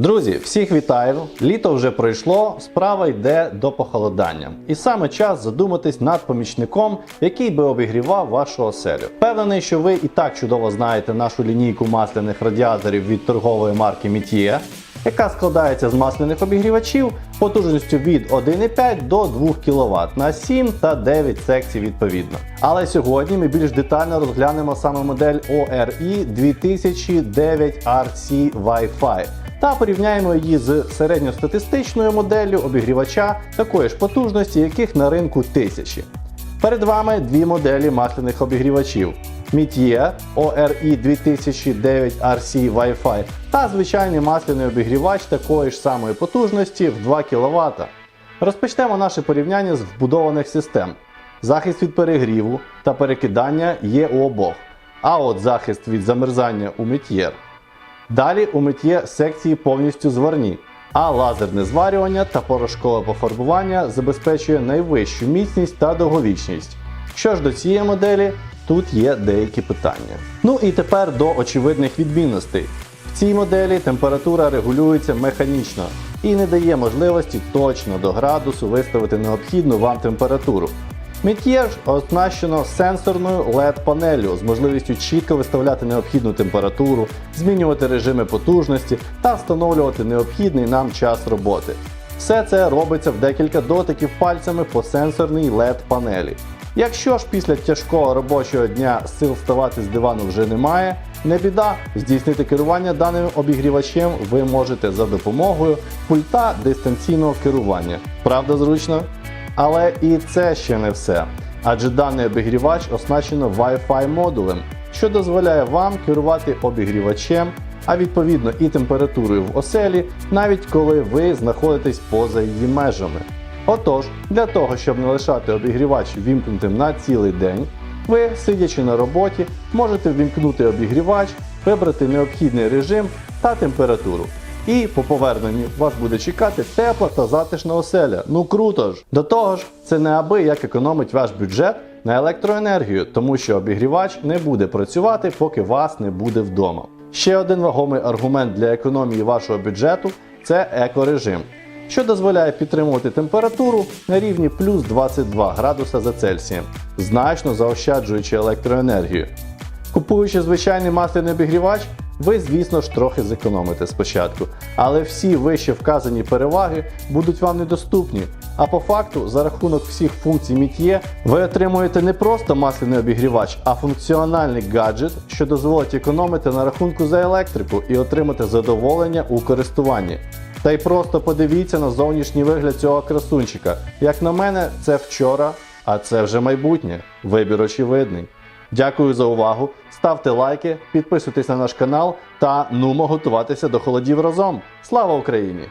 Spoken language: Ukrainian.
Друзі, всіх вітаю! Літо вже пройшло, справа йде до похолодання. І саме час задуматись над помічником, який би обігрівав вашу оселю. Впевнений, що ви і так чудово знаєте нашу лінійку масляних радіаторів від торгової марки Mitier, яка складається з масляних обігрівачів потужністю від 1,5 до 2 кВт на 7 та 9 секцій відповідно. Але сьогодні ми більш детально розглянемо саме модель ORE 2009 RC Wi-Fi та порівняємо її з середньостатистичною моделлю обігрівача такої ж потужності, яких на ринку тисячі. Перед вами дві моделі масляних обігрівачів. Mitier ORE 2009 RC Wi-Fi та звичайний масляний обігрівач такої ж самої потужності в 2 кВт. Розпочнемо наше порівняння з вбудованих систем. Захист від перегріву та перекидання є у обох, а от захист від замерзання у Mitier. Далі у миттє секції повністю зварні, а лазерне зварювання та порошкове пофарбування забезпечує найвищу міцність та довговічність. Що ж до цієї моделі, тут є деякі питання. Ну і тепер до очевидних відмінностей. В цій моделі температура регулюється механічно і не дає можливості точно до градусу виставити необхідну вам температуру. Миттєр оснащено сенсорною LED-панеллю з можливістю чітко виставляти необхідну температуру, змінювати режими потужності та встановлювати необхідний нам час роботи. Все це робиться в декілька дотиків пальцями по сенсорній LED-панелі. Якщо ж після тяжкого робочого дня сил вставати з дивану вже немає, не біда, здійснити керування даним обігрівачем ви можете за допомогою пульта дистанційного керування. Правда зручно? Але і це ще не все. Адже даний обігрівач оснащено Wi-Fi модулем, що дозволяє вам керувати обігрівачем, а відповідно і температурою в оселі, навіть коли ви знаходитесь поза її межами. Отож, для того, щоб не лишати обігрівач вімкнутим на цілий день, ви, сидячи на роботі, можете ввімкнути обігрівач, вибрати необхідний режим та температуру. І по поверненню вас буде чекати тепла та затишна оселя. Ну круто ж! До того ж, це не як економить ваш бюджет на електроенергію, тому що обігрівач не буде працювати, поки вас не буде вдома. Ще один вагомий аргумент для економії вашого бюджету це екорежим, що дозволяє підтримувати температуру на рівні плюс 22 градуса за Цельсієм, значно заощаджуючи електроенергію. Купуючи звичайний масляний обігрівач, ви, звісно ж, трохи зекономите спочатку, але всі вище вказані переваги будуть вам недоступні. А по факту, за рахунок всіх функцій Міт'є, ви отримуєте не просто масляний обігрівач, а функціональний гаджет, що дозволить економити на рахунку за електрику і отримати задоволення у користуванні. Та й просто подивіться на зовнішній вигляд цього красунчика. Як на мене, це вчора, а це вже майбутнє. Вибір очевидний. Дякую за увагу. Ставте лайки, підписуйтесь на наш канал та нумо готуватися до холодів разом. Слава Україні!